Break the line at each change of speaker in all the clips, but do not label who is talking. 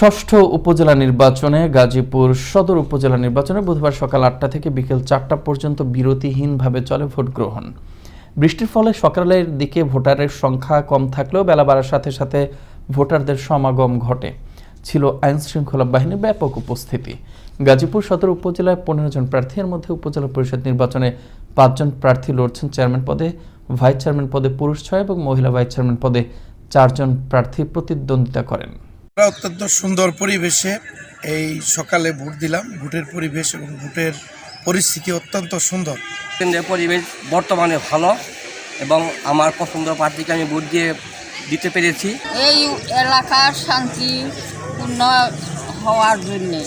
ষষ্ঠ উপজেলা নির্বাচনে গাজীপুর সদর উপজেলা নির্বাচনে বুধবার সকাল আটটা থেকে বিকেল চারটা পর্যন্ত বিরতিহীনভাবে চলে ভোট গ্রহণ। বৃষ্টির ফলে সকালের দিকে ভোটারের সংখ্যা কম থাকলেও বেলা বাড়ার সাথে সাথে ভোটারদের সমাগম ঘটে। ছিল আইন শৃঙ্খলা বাহিনীর ব্যাপক উপস্থিতি। গাজীপুর সদর উপজেলায় পনেরো জন প্রার্থীর মধ্যে উপজেলা পরিষদ নির্বাচনে পাঁচজন প্রার্থী লড়ছেন চেয়ারম্যান পদে, ভাইস চেয়ারম্যান পদে পুরুষ ছয় এবং মহিলা ভাইস চেয়ারম্যান পদে চারজন প্রার্থী প্রতিদ্বন্দ্বিতা করেন।
আমরা অত্যন্ত সুন্দর পরিবেশে এই সকালে ভোট দিলাম। ভোটের পরিবেশ এবং ভোটের পরিস্থিতি অত্যন্ত সুন্দর।
কেন্দ্রের পরিবেশ বর্তমানে ভালো এবং আমার পছন্দ প্রার্থীকে আমি ভোট দিয়ে দিতে পেরেছি।
এই এলাকার শান্তিপূর্ণ হওয়ার জন্যে।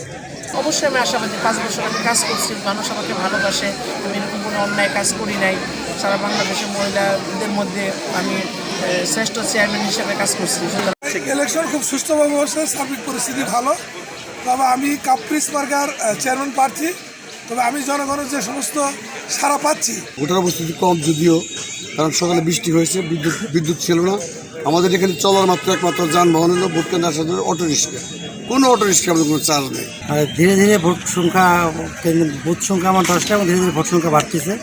অবশ্যই আমি আশাবাদী পাঁচ বছর আমি কাজ করছি মানুষ আমাকে ভালোবাসে আমি এরকম কোনো অন্যায় কাজ করি নাই। সারা বাংলাদেশের মহিলাদের মধ্যে আমি শ্রেষ্ঠ চেয়ারম্যান হিসেবে কাজ করছি। সুতরাং
ইলেকশন খুব সুষ্ঠুভাবে হচ্ছে সার্বিক পরিস্থিতি ভালো। তবে আমি কাপ্রিস মার্কার চেয়ারম্যান প্রার্থী। তবে আমি জনগণের যে সমস্ত সারা পাচ্ছি।
ভোটার উপস্থিতি কম যদিও কারণ সকালে বৃষ্টি হয়েছে বিদ্যুৎ বিদ্যুৎ ছিল না। আমাদের এখানে চলার মাত্র একমাত্র যানবাহন হলো ভোট কেন্দ্র আসার জন্য অটো রিক্সা। কোনো অটো রিক্সা আমাদের কোনো চার্জ নেই।
আর ধীরে ধীরে ভোট সংখ্যা ভোট সংখ্যা আমার দশটা এবং ধীরে ধীরে ভোট সংখ্যা বাড়তেছে।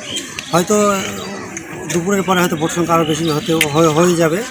হয়তো দুপুরের পরে হয়তো ভোট সংখ্যা আরও বেশি হতে হয়ে- হয়ে যাবে।